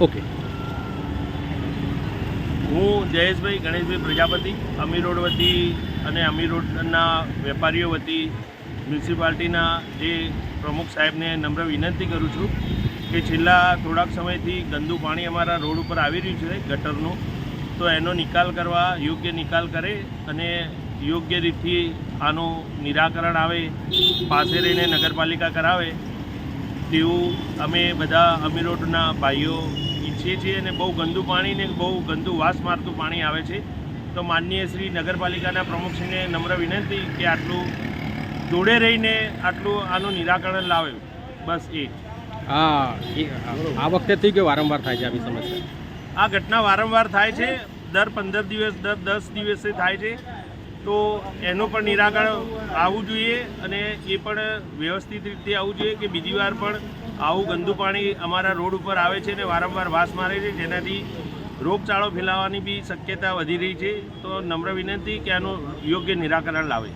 Okay. હું Jayeshbhai, Ganeshbhai Prajapati, Amir road વતી અને અમીર રોડના વેપારીઓ વતી મ્યુનિસિપાલિટીના જે પ્રમુખ સાહેબને નમ્ર વિનંતી કરું છું કે છેલ્લા થોડાક સમયથી ગંદુ પાણી અમારા રોડ ઉપર આવી રહ્યું છે, ગટરનું. તો એનો નિકાલ કરવા, યોગ્ય નિકાલ કરે અને યોગ્ય રીતથી આનું નિરાકરણ આવે, પાસે રહીને નગરપાલિકા કરાવે તેવું અમે બધા અમીર રોડના ભાઈઓ ઈચ્છીએ છીએ અને બહુ ગંદુ પાણી ને બહુ ગંદુ વાસ મારતું પાણી આવે છે. તો માનનીય શ્રી નગરપાલિકાના પ્રમુખશ્રીને નમ્ર વિનંતી કે આટલું જોડે રહીને આટલું આનું નિરાકરણ લાવે. બસ એ. હા આ વખતે થઈ ગયો વારંવાર થાય છે આવી સમસ્યા? આ ઘટના વારંવાર થાય છે. દર પંદર દિવસ દર દસ દિવસે થાય છે. તો એનું પણ નિરાકરણ આવવું જોઈએ અને એ પણ વ્યવસ્થિત રીતે આવવું જોઈએ કે બીજી વાર પણ આવું ગંદુ પાણી અમારા રોડ ઉપર આવે છે અને વારંવાર વાસ મારે છે, જેનાથી રોગચાળો ફેલાવાની બી શક્યતા વધી રહી છે. તો નમ્ર વિનંતી કે આનું યોગ્ય નિરાકરણ લાવે.